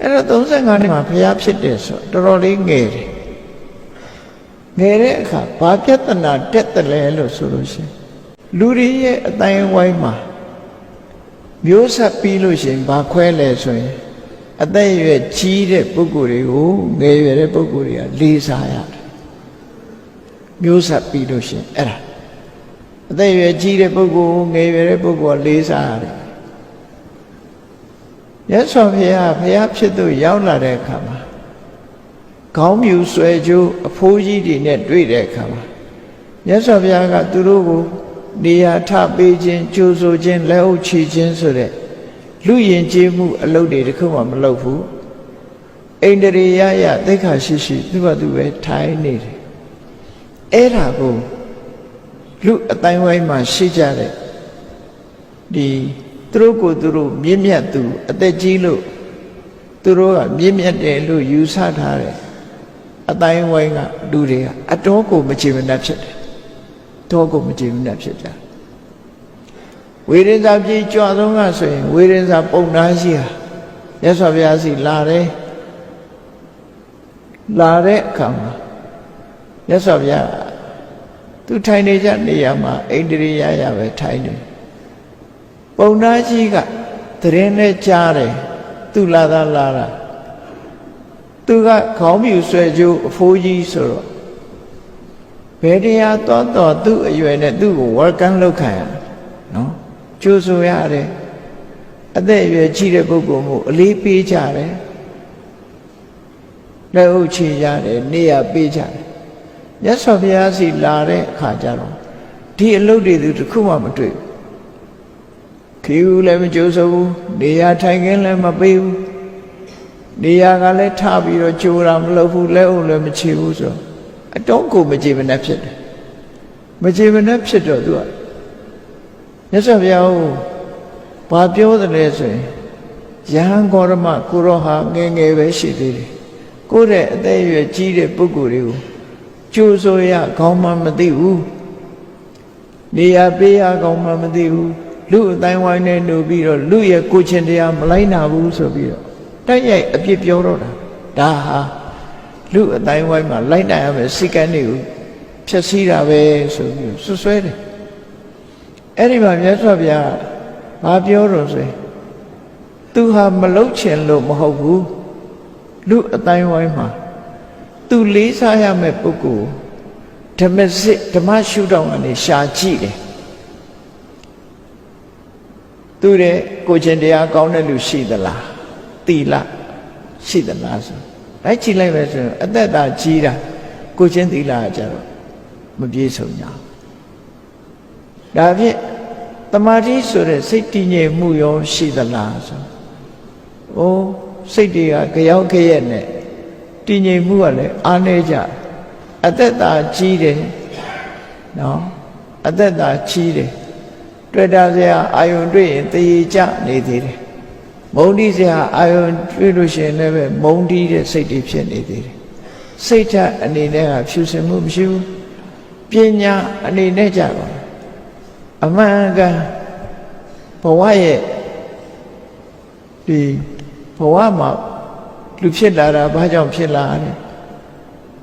အဲ့တော့35နှစ်မှာဘုရားဖြစ်တယ်ဆိုတော်တော်လေးငယ်တယ်ငယ်တဲ့အခါဘာပြဿနာတက်တယ်လဲလို့ဆိုလို့ရှိရင်လူတွေရဲ့အတိုင်းဝိုင်းမှာမျိုးဆက်ပြီးလို့ရှိရင်ဘာခွဲလဲဆိုရင်အသက်အရွယ်ကြီးတဲ့ပုဂ္ဂိုလ်တွေကိုငယ်ရွယ်တဲ့ပုဂ္ဂိုလ်တွေကလေးစားရတယ်မျိုးဆက်ပြီးလို့ရှိရင်အဲ့ဒါအသက်အရွယ်ကြီးတဲ့ပုဂ္ဂိုလ်ငယ်ရွယ်တဲ့ပုဂ္ဂိုလ်ကလေးစားရတယ် ရသော်ဘုရားဘုရားဖြစ်သူရောက်လာတဲ့အခါမှာခေါင်းမြူဆွဲကြိုးအဖိုးကြီးတွေနဲ့တွေ့တဲ့အခါမှာမြတ်စွာဘုရားကသူတို့ကိုနေရာထပေးခြင်းကြိုးဆိုခြင်းလက်အုပ်ချီခြင်းဆိုတဲ့လူယဉ်ကျေးမှုအလုပ်တွေတခုမှမလုပ်ဘူးအိန္ဒြေယယသိက္ခာရှိရှိသူကသူပဲထိုင်နေတယ်အဲ့ဒါကိုလူအတိုင်းဝိုင်းမှာရှိကြတဲ့ဒီ သူတို့ကိုသူတို့မြင့်မြတ်သူအသက်ကြီးလို့သူတို့ကမြင့်မြတ်တယ်လို့ယူဆထားတယ်အတိုင်းဝိုင်းကလူတွေကအတော်ကိုမချေမနှက်ဖြစ်တယ်တော်ကိုမချေမနှက်ဖြစ်ကြတယ်ဝေရင်စာပြေကြွဆုံးကဆိုရင်ဝေရင်စာပုံနာရှိဟာရသော်ဘုရားစီလာတယ်လာတဲ့အခါမှာရသော်ဘုရားသူထိုင်နေကြနေရာမှာအိန္ဒြေယယပဲထိုင်နေ ပုံနာကြီးကတရင်နဲ့ကြားတယ်သူလာတာလာတာသူကခေါင်းမြူဆွဲကြိုးအဖိုးကြီးဆိုတော့ဘယ်တရားတော်တော်သူ့အရွယ်နဲ့သူ့ကို welcome လုပ်ခံရနော်ကြိုးဆိုရတယ်အသက်အရွယ်ကြီးတဲ့ပုဂ္ဂိုလ်မို့အလေးပေးကြတယ်လက်ဥချေရတယ်နေရပေးကြတယ်မြတ်စွာဘုရားစီလာတဲ့အခါကျတော့ဒီအလုပ်တွေသူတစ်ခုမှမတွေ့ဘူး ခေဦးလည်းမကြိုးဆိုဘူးနေရာထိုင်ခင်းလည်းမပေးဘူးနေရာကလည်းထပြီးတော့ကြိုးတာမလုပ်ဘူးလက်အုပ်လည်းမချေဘူးဆိုတော့အတုံးကိုမကြည်မနှက်ဖြစ်တယ်မကြည်မနှက်ဖြစ်တော့သူကမြတ်စွာဘုရားကိုဘာပြောတယ်လဲဆိုရင်ယဟန်ဂေါရမကိုရောဟာငယ်ငယ်ပဲရှိသေးတယ်ကိုယ့်ရဲ့အသက်အရွယ်ကြီးတဲ့ပုဂ္ဂိုလ်တွေကိုကြိုးဆိုရခေါင်းမှမသိဘူးနေရာပေးရခေါင်းမှမသိဘူး လူအတိုင်းဝိုင်းနဲ့နှုတ်ပြီးတော့လူရဲ့ကိုချင်းတရားမလိုက်နာဘူးဆိုပြီးတော့တိုက်ရိုက်အပြစ်ပြောတော့တာဒါဟာလူအတိုင်းဝိုင်းမှာလိုက်နိုင်ရမယ်စိတ်ကန်းတွေကိုဖြည့်ဆည်းတာပဲဆိုပြီးဆွဆွဲတယ်အဲ့ဒီမှာမြတ်စွာဘုရားဘာပြောတော့ဆိုရင်သူဟာမလုတ်ချင်လို့မဟုတ်ဘူးလူအတိုင်းဝိုင်းမှာသူလေးစားရမယ့်ပုဂ္ဂိုလ်ဓမ္မစစ်ဓမ္မရှုထောင့်ကနေရှာကြည့်တယ် သူတဲ့ကိုချင်းတရားကောင်းတဲ့လူရှိသလားတိလရှိသလားဆိုလိုက်ကြည့်လိုက်ပဲဆိုရင်အသက်တာကြီးတာကိုချင်းတိလကကြတော့မပြေဆုံးကြဘူးဒါဖြင့်တမာတိဆိုတဲ့စိတ်တည်ငြိမ်မှုရောရှိသလားဆို။အိုးစိတ်တွေကကြောက်ကြရဲ့နဲ့တည်ငြိမ်မှုကလည်းအားနေကြအသက်တာကြီးတယ်နော်အသက်တာကြီးတယ် တွေ့တာစရာအာယုံတွေ့ရင်တည်ကြနေသေးတယ်မုံတိစရာအာယုံတွေ့လို့ရှိရင်လည်းပဲမုံတိတဲ့စိတ်တွေဖြစ်နေသေးတယ်စိတ်ဓာတ်အနေနဲ့ကဖြူစင်မှုမရှိဘူးပညာအနေနဲ့ကြပါအမှန်ကန်ဘဝရဲ့ဒီဘဝမှာလူဖြစ်လာတာဘာကြောင့်ဖြစ်လာတယ်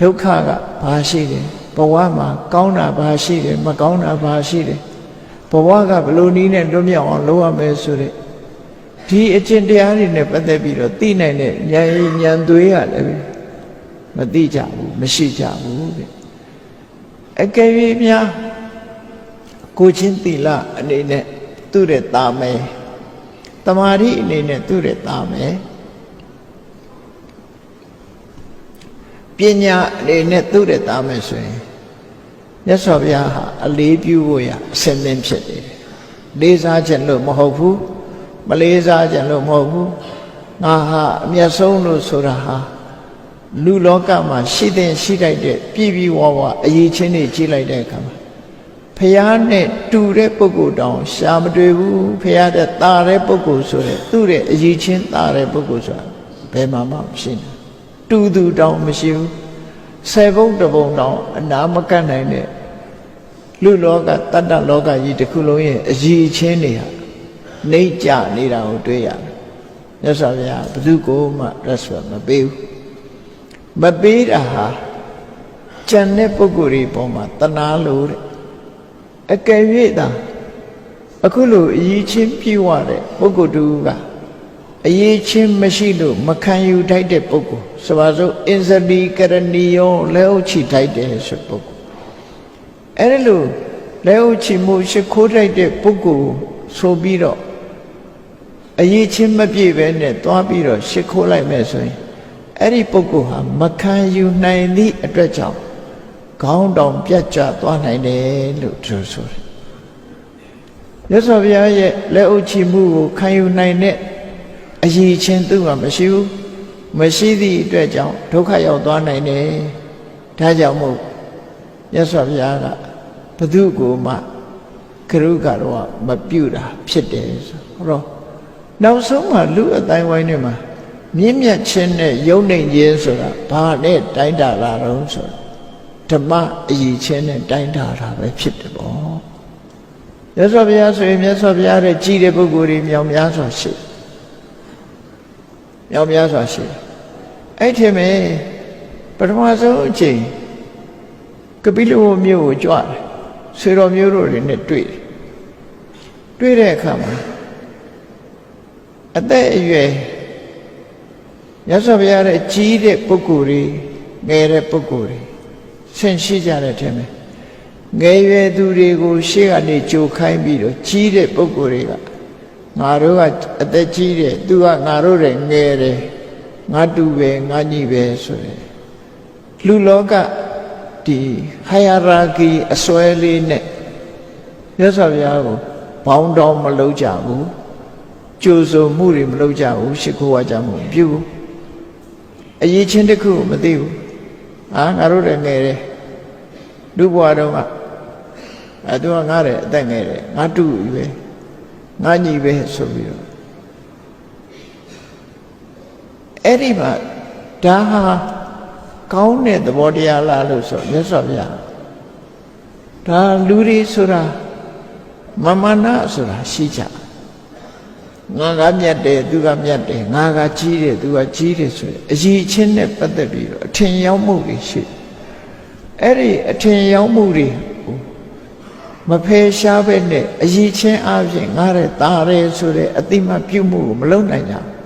ဒုက္ခကဘာရှိတယ်ဘဝမှာကောင်းတာဘာရှိတယ်မကောင်းတာဘာရှိတယ် ဘဝကဘလို့နည်းနဲ့လွတ်မြောက်အောင်လုပ်ရမယ်ဆိုတဲ့ဒီအကျင့်တရားတွေနဲ့ပတ်သက်ပြီးတော့သိနိုင်တဲ့ဉာဏ်ဉာဏ်သွေးရလည်းမသိကြဘူးမရှိကြဘူးတဲ့အကယ်၍များကိုချင်းတိလအနေနဲ့သူ့ရဲ့တာမယ်တမာရီအနေနဲ့သူ့ရဲ့တာမယ်ပညာအနေနဲ့သူ့ရဲ့တာမယ်ဆိုရင် မြတ်စွာဘုရားဟာအလေးပြုဖို့ရအစင်သင်ဖြစ်နေတယ်လေးစားခြင်းလို့မဟုတ်ဘူးမလေးစားခြင်းလို့မဟုတ်ဘူးငါဟာအမျက်ဆုံးလို့ဆိုတာဟာလူလောကမှာရှိတဲ့ရှိတတ်တဲ့ပြည်ပြည်ဝဝအရေးချင်းတွေကြီးလိုက်တဲ့အခါမှာဖះနဲ့တူတဲ့ပုဂ္ဂိုလ်တောင်ရှာမတွေ့ဘူးဖះတဲ့ตาတဲ့ပုဂ္ဂိုလ်ဆိုတဲ့သူ့ရဲ့အရေးချင်းตาတဲ့ပုဂ္ဂိုလ်ဆိုတာဘယ်မှာမှမရှိဘူးတူသူတောင်မရှိဘူး ဆယ်ဘုံတစ်ဘုံတောင်အနာမကတ်နိုင်တဲ့လူလောကတတ္တလောကကြီးတစ်ခုလုံးရဲ့အရေးချင်းတွေဟာနှိမ့်ကြနေတာကိုတွေ့ရတယ်မြမြတ်စွာဘုရားဘယ်သူကိုမှ respect မပေးဘူးမပေးတာဟာကြံတဲ့ပုဂ္ဂိုလ်တွေပေါ်မှာတနာလို့တဲ့အကယ်၍သာအခုလိုအရေးချင်းပြည့်ဝတဲ့ပုဂ္ဂိုလ်တူက အရေးချင်းမရှိလို့မခံယူထိုက်တဲ့ပုဂ္ဂိုလ်ဆိုပါစို့အင်ဇတိကရဏီယောလက်ဥချိထိုက်တယ်ဆိုပုဂ္ဂိုလ်အဲ့ဒါလို့လက်ဥချိမှုရှိခိုးထိုက်တဲ့ပုဂ္ဂိုလ်ဆိုပြီးတော့အရေးချင်းမပြည့်ပဲနဲ့သွားပြီးတော့ရှ िख ိုးလိုက်မယ်ဆိုရင်အဲ့ဒီပုဂ္ဂိုလ်ဟာမခံယူနိုင်သည့်အတွက်ကြောင့်ခေါင်းတောင်ပြတ်ကျသွားနိုင်တယ်လို့သူဆိုတယ်မြတ်စွာဘုရားရဲ့လက်အုပ်ချီမှုကိုခံယူနိုင်တဲ့ အရေးချင်းသူ့မှာမရှိဘူးမရှိသည့်အတွက်ကြောင့်ဒုက္ခရောက်သွားနိုင်တယ်ဒါကြောင့်မို့မြတ်စွာဘုရားကဘသူကိုမှကရုကတော့မပြုတ်တာဖြစ်တယ်ဆိုတော့နောက်ဆုံးမှလူအတိုင်းဝိုင်းတွေမှာမြင့်မြတ်ခြင်းနဲ့ယုံနိုင်ခြင်းဆိုတာဘာနဲ့တိုင်းတာလာတော့ဆိုဓမ္မအရေးချင်းနဲ့တိုင်းတာတာပဲဖြစ်တယ်ပေါ့မြတ်စွာဘုရားဆိုရင်မြတ်စွာဘုရားရဲ့ကြည်တဲ့ပုဂ္ဂိုလ်တွေမြောင်များစွာရှိ မြောင်များစွာရှိအဲ့ထင်မယ်ပထမဆုံးအချိန်ကပိလဝမြို့ကိုကြွတယ်ဆွေတော်မျိုးတို့တွေနဲ့တွေ့တယ်တွေ့တဲ့အခါမှာအသက်အရွယ်မြတ်စွာဘုရားရဲ့ကြီးတဲ့ပုဂ္ဂိုလ်တွေငယ်တဲ့ပုဂ္ဂိုလ်တွေဆင်ရှိကြတဲ့ထဲမှာငယ်ရွယ်သူတွေကိုရှေ့ကနေကြိုခိုင်းပြီးတော့ကြီးတဲ့ပုဂ္ဂိုလ်တွေက ငါတို့ကအသက်ကြီးတယ်သူကငါတို့တွေငယ်တယ်ငါတူပဲငါညီပဲဆိုရယ်လူလောကဒီဟိုင်ယာရာကီအစွဲလေးနဲ့မြတ်စွာဘုရားကိုဘောင်းတော်မလုပ်ကြဘူးကြိုးစုံမှုတွေမလုပ်ကြဘူးရှ िख ိုးဝါကြမှုမပြုဘူးအရေးချင်းတစ်ခုမသိဘူးအာငါတို့လည်းငယ်တယ်လူဘွားတော့ကအဲသူကငါတဲ့အသက်ငယ်တယ်ငါတူပဲ ငါညီပဲဆိုပြီးတော့အဲ့ဒီမှာဒါဟာကောင်းတဲ့သဘောတရားလားလို့ဆိုမြတ်စွာဘုရားဒါလူတွေဆိုတာမမနာဆိုတာရှိကြငါကမြတ်တယ်သူကမြတ်တယ်ငါကကြီးတယ်သူကကြီးတယ်ဆိုရင်အကြီးချင်းနဲ့ပတ်သက်ပြီးတော့အထင်ရောက်မှုတွေရှိအဲ့ဒီအထင်ရောက်မှုတွေ မဖယ်ရှားပဲနဲ့အကြီးချင်းအပြင်ငါတဲ့ตาရဲဆိုတဲ့အတိမပြုမှုကိုမလုပ်နိုင်ကြဘူး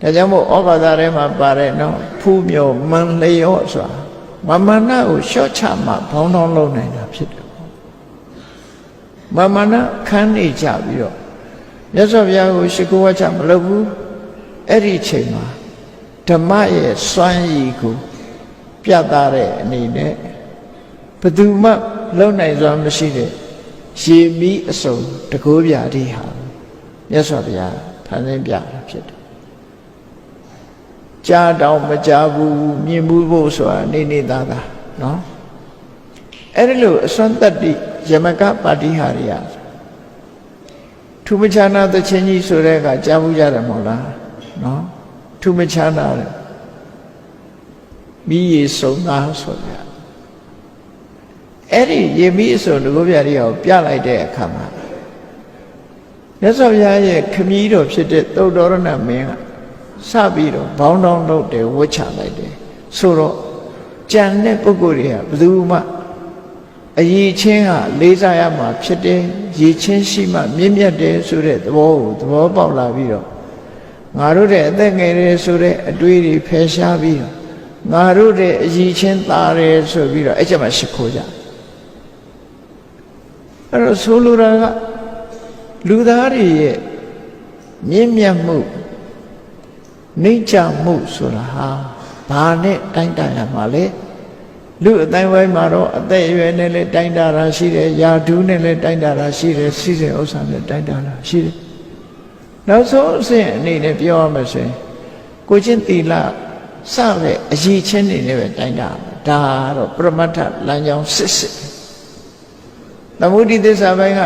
ဒါကြောင့်မို့ဩဘာသာထဲမှာပါတယ်နော်ဖူးမြော်မန်လျော့ဆိုတာမမနာကိုရှော့ချမှဘောင်းတော်လုံးနိုင်တာဖြစ်တယ်မမနာခန်းနေကြပြီးတော့မြတ်စွာဘုရားကိုရှိခိုးဝါချမလုပ်ဘူးအဲ့ဒီချိန်မှာဓမ္မရဲ့စွမ်းရည်ကိုပြသတဲ့အနေနဲ့ဘယ် သူမှလုံနိုင်စွာမရှိတဲ့ရေမီးအစုံတကိုးပြားဒီဟာမြတ်စွာဘုရားဖန်ဆင်းပြတာဖြစ်တယ်ကြားတောင်မကြားဘူးမြင်မှုဖို့ဆိုတာနေနေသားသားနော်အဲ့ဒီလိုအစွမ်းတတ္တိယမကပါတိဟာရိယထူမချာနာသချင်းကြီးဆိုတဲ့ကကြားဘူးကြတယ်မဟုတ်လားနော်ထူမချာနာတယ်မိရေစုံသားဆိုကြ အဲ့ဒီရေမိအစုံတကုပြရိယကိုပြလိုက်တဲ့အခါမှာမြတ်စွာဘုရားရဲ့ခမည်းတော်ဖြစ်တဲ့သုတ္တရဏမင်းကစပြီးတော့ဘောင်းတောင်းလုပ်တယ်ဝှချလိုက်တယ်ဆိုတော့ကြံတဲ့ပုဂ္ဂိုလ်တွေကဘယ်သူမှအရေးချင်းကလေးစားရမှာဖြစ်တယ်ရေချင်းရှိမှမြင့်မြတ်တယ်ဆိုတဲ့သဘောကိုသဘောပေါက်လာပြီးတော့ငါတို့တဲ့အသက်ငယ်တယ်ဆိုတဲ့အတွေးတွေဖယ်ရှားပြီးတော့ငါတို့တဲ့အရေးချင်းသားတယ်ဆိုပြီးတော့အဲ့ချက်မှရှိခိုးကြ အဲ့တော့ဆိုလိုတာကလူသားတွေရဲ့မြင့်မြတ်မှုနှိမ့်ချမှုဆိုတာဟာဘာနဲ့တိုင်းတာရမှာလဲလူအတိုင်းဝိုင်းမှာတော့အသက်အရွယ်နဲ့လည်းတိုင်းတာတာရှိတယ်ယာဓုနဲ့လည်းတိုင်းတာတာရှိတယ်စီးစိမ်ဥစ္စာနဲ့တိုင်းတာတာရှိတယ်နောက်ဆုံးအဆင့်အနေနဲ့ပြောရမယ်ဆိုရင်ကိုချင်းတီလာစတဲ့အရေးချင်းနေနဲ့ပဲတိုင်းတာဒါကတော့ပရမတ္ထလမ်းကြောင်းစစ်စစ် သမုဒိသစ္စာဘိုင်းက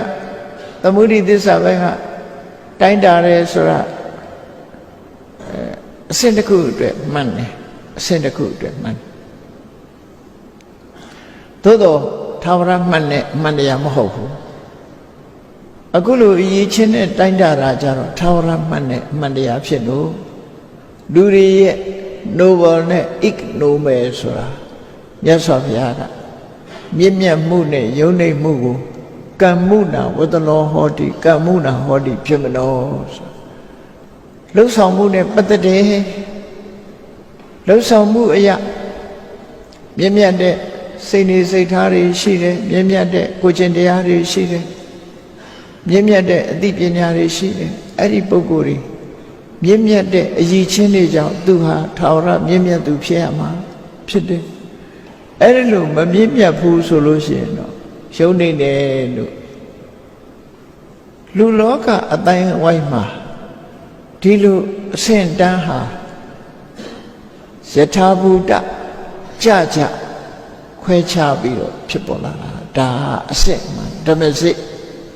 သမုဒိသစ္စာဘိုင်းကတိုင်းတာရဲဆိုတာအဆင့်တစ်ခုအတွက်မှန်တယ်အဆင့်တစ်ခုအတွက်မှန်သို့တော့သာဝရမှန်နဲ့မှန်တရားမဟုတ်ဘူးအခုလိုအရေးချင်းနဲ့တိုင်းတာတာကြတော့ထာဝရမှတ်နဲ့အမှန်တရားဖြစ်လို့လူတွေရဲ့ noble နဲ့ ignoble ဆိုတာမြတ်စွာဘုရားက မြင့်မြတ်မှုနဲ့ယုံနေမှုကိုကမ္မှုနာဝတ္တလောဟောတိကမ္မှုနာဟောတိဖြစ်မလို့ဆိုလှုပ်ဆောင်မှုနဲ့ပတ်သက်တယ်လှုပ်ဆောင်မှုအရာမြင့်မြတ်တဲ့စိတ်နေစိတ်ထားတွေရှိတယ်မြင့်မြတ်တဲ့ကိုယ်ကျင့်တရားတွေရှိတယ်မြင့်မြတ်တဲ့အသိပညာတွေရှိတယ်အဲ့ဒီပုဂ္ဂိုလ်တွေမြင့်မြတ်တဲ့အရည်ချင်းတွေကြောင့်သူဟာထာဝရမြင့်မြတ်သူဖြစ်ရမှာဖြစ်တယ် အဲ့ဒီလိုမမြင့်မြတ်ဘူးဆိုလို့ရှိရင်တော့ရှုံးနေတယ်လို့လူလောကအတိုင်းအဝိုင်းမှာဒီလိုအဆင့်တန်းဟာယထာဘူတကြကြခွဲခြားပြီးတော့ဖြစ်ပေါ်လာတာဒါဟာအစစ်မှန်ဓမ္မစစ်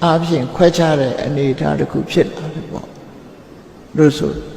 အပြင်ခွဲခြားတဲ့အနေအထားတစ်ခုဖြစ်လာတယ်ပေါ့လို့ဆို